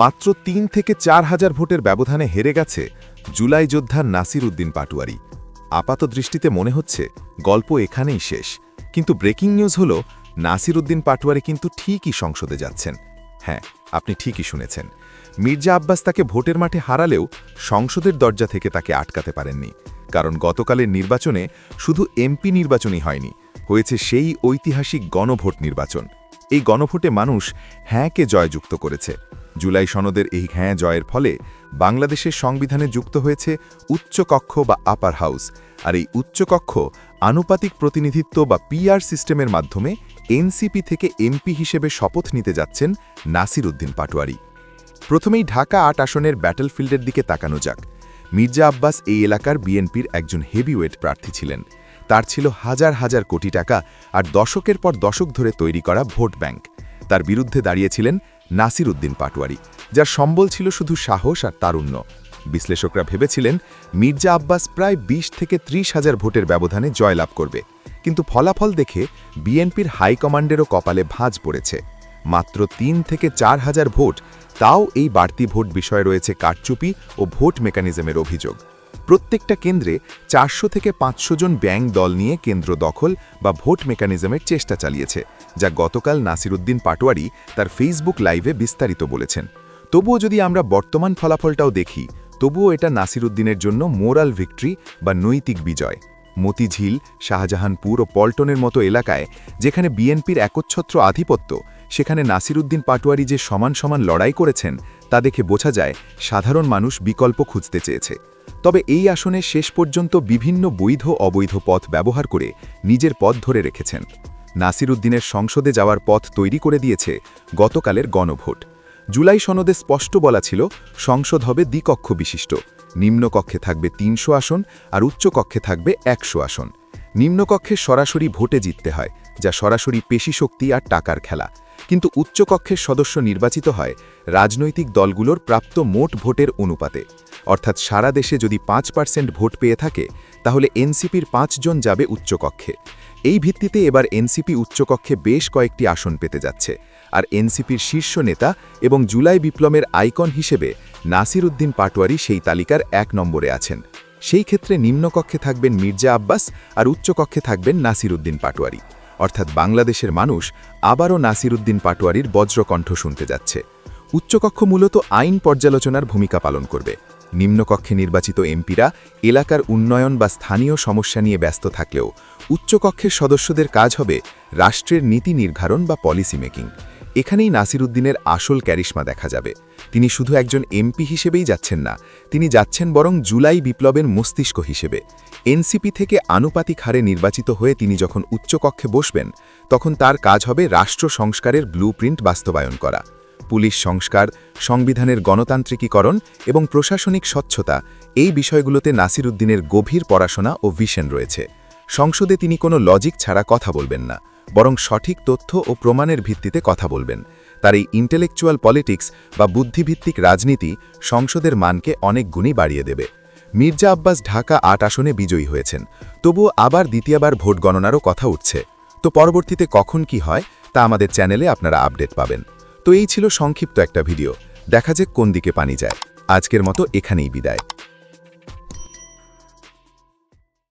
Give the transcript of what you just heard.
মাত্র তিন থেকে চার হাজার ভোটের ব্যবধানে হেরে গেছে জুলাই যোদ্ধা নাসির উদ্দিন পাটুয়ারি। আপাত দৃষ্টিতে মনে হচ্ছে গল্প এখানেই শেষ। কিন্তু ব্রেকিং নিউজ হল, নাসির উদ্দিন পাটুয়ারি কিন্তু ঠিকই সংসদে যাচ্ছেন। হ্যাঁ আপনি ঠিকই শুনেছেন। মির্জা আব্বাস তাকে ভোটের মাঠে হারালেও সংসদের দরজা থেকে তাকে আটকাতে পারেননি। কারণ গতকালের নির্বাচনে শুধু এমপি নির্বাচনই হয়নি, হয়েছে সেই ঐতিহাসিক গণভোট নির্বাচন। এই গণভোটে মানুষ হ্যাঁকে জয়যুক্ত করেছে। জুলাই সনদের এই হ্যাঁ জয়ের ফলে বাংলাদেশের সংবিধানে যুক্ত হয়েছে উচ্চকক্ষ বা আপার হাউস আর এই উচ্চকক্ষ আনুপাতিক প্রতিনিধিত্ব বা পিআর সিস্টেমের মাধ্যমে এনসিপি থেকে এমপি হিসেবে শপথ নিতে যাচ্ছেন নাসির উদ্দিন পাটোয়ারি। প্রথমেই ঢাকা আট আসনের ব্যাটলফিল্ডের দিকে তাকানো যাক। মির্জা আব্বাস এই এলাকার বিএনপির একজন হেভিওয়েট প্রার্থী ছিলেন। তার ছিল হাজার হাজার কোটি টাকা আর দশকের পর দশক ধরে তৈরি করা ভোট ব্যাংক। তার বিরুদ্ধে দাঁড়িয়েছিলেন নাসির উদ্দিন পাটোয়ারি, যার সম্বল ছিল শুধু সাহস আর তারুণ্য। বিশ্লেষকরা ভেবেছিলেন, মির্জা আব্বাস প্রায় ২০ থেকে ত্রিশ হাজার ভোটের ব্যবধানে জয়লাভ করবে। কিন্তু ফলাফল দেখে বিএনপির হাইকমান্ডেরও কপালে ভাঁজ পড়েছে। মাত্র তিন থেকে চার হাজার ভোট, তাও এই বাড়তি ভোট বিষয়ে রয়েছে কারচুপি ও ভোট মেকানিজমের অভিযোগ। প্রত্যেকটা কেন্দ্রে চারশো থেকে পাঁচশো জন ব্যাংক দল নিয়ে কেন্দ্র দখল বা ভোট মেকানিজমের চেষ্টা চালিয়েছে, যা গতকাল নাসিরুদ্দিন পাটোয়ারি তার ফেসবুক লাইভে বিস্তারিত বলেছেন। তবুও যদি আমরা বর্তমান ফলাফলটাও দেখি, তবুও এটা নাসিরুদ্দিনের জন্য মোরাল ভিক্টরি বা নৈতিক বিজয়। মতিঝিল, শাহজাহানপুর ও পল্টনের মতো এলাকায়, যেখানে বিএনপির একচ্ছত্র আধিপত্য, সেখানে নাসিরুদ্দিন পাটোয়ারি যে সমান সমান লড়াই করেছেন, তা দেখে বোঝা যায় সাধারণ মানুষ বিকল্প খুঁজতে চেয়েছে। তবে এই আসনে শেষ পর্যন্ত বিভিন্ন বৈধ অবৈধ পথ ব্যবহার করে নিজের পথ ধরে রেখেছেন। নাসিরুদ্দিনের সংসদে যাওয়ার পথ তৈরি করে দিয়েছে গতকালের গণভোট। জুলাই সনদে স্পষ্ট বলা ছিল, সংসদ হবে দ্বিকক্ষ বিশিষ্ট। নিম্নকক্ষে থাকবে তিনশো আসন আর উচ্চকক্ষে থাকবে একশো আসন। নিম্নকক্ষে সরাসরি ভোটে জিততে হয়, যা সরাসরি পেশিশক্তি আর টাকার খেলা। কিন্তু উচ্চকক্ষের সদস্য নির্বাচিত হয় রাজনৈতিক দলগুলোর প্রাপ্ত মোট ভোটের অনুপাতে। অর্থাৎ সারা দেশে যদি পাঁচ পার্সেন্ট ভোট পেয়ে থাকে, তাহলে এনসিপির পাঁচজন যাবে উচ্চকক্ষে। এই ভিত্তিতে এবার এনসিপি উচ্চকক্ষে বেশ কয়েকটি আসন পেতে যাচ্ছে। আর এনসিপির শীর্ষ নেতা এবং জুলাই বিপ্লবের আইকন হিসেবে নাসির উদ্দিন পাটোয়ারি সেই তালিকার এক নম্বরে আছেন। সেই ক্ষেত্রে নিম্নকক্ষে থাকবেন মির্জা আব্বাস আর উচ্চকক্ষে থাকবেন নাসির উদ্দিন পাটোয়ারি। অর্থাৎ বাংলাদেশের মানুষ আবারও নাসির উদ্দিন পাটোয়ারির বজ্রকণ্ঠ শুনতে যাচ্ছে। উচ্চকক্ষ মূলত আইন পর্যালোচনার ভূমিকা পালন করবে। নিম্নকক্ষে নির্বাচিত এমপিরা এলাকার উন্নয়ন বা স্থানীয় সমস্যা নিয়ে ব্যস্ত থাকলেও উচ্চকক্ষের সদস্যদের কাজ হবে রাষ্ট্রের নীতি নির্ধারণ বা পলিসি মেকিং। এখানেই নাসিরুদ্দিনের আসল ক্যারিশমা দেখা যাবে। তিনি শুধু একজন এমপি হিসেবেই যাচ্ছেন না, তিনি যাচ্ছেন বরং জুলাই বিপ্লবের মস্তিষ্ক হিসেবে। এনসিপি থেকে আনুপাতিক হারে নির্বাচিত হয়ে তিনি যখন উচ্চকক্ষে বসবেন, তখন তার কাজ হবে রাষ্ট্র সংস্কারের ব্লুপ্রিন্ট বাস্তবায়ন করা। পুলিশ সংস্কার, সংবিধানের গণতান্ত্রিকীকরণ এবং প্রশাসনিক স্বচ্ছতা এই বিষয়গুলোতে নাসিরুদ্দিনের গভীর পড়াশোনা ও ভিশন রয়েছে। সংসদে তিনি কোনো লজিক ছাড়া কথা বলবেন না, বরং সঠিক তথ্য ও প্রমাণের ভিত্তিতে কথা বলবেন। তার এই ইন্টেলেকচুয়াল পলিটিক্স বা বুদ্ধিভিত্তিক রাজনীতি সংসদের মানকে অনেক গুণই বাড়িয়ে দেবে। মির্জা আব্বাস ঢাকা আট আসনে বিজয়ী হয়েছেন। তবুও আবার দ্বিতীয়বার ভোট গণনারও কথা উঠছে। তো পরবর্তীতে কখন কি হয়, তা আমাদের চ্যানেলে আপনারা আপডেট পাবেন। তো এই ছিল সংক্ষিপ্ত একটা ভিডিও। দেখা যাক কোন দিকে পানি যায়। আজকের মতো এখানেই বিদায়।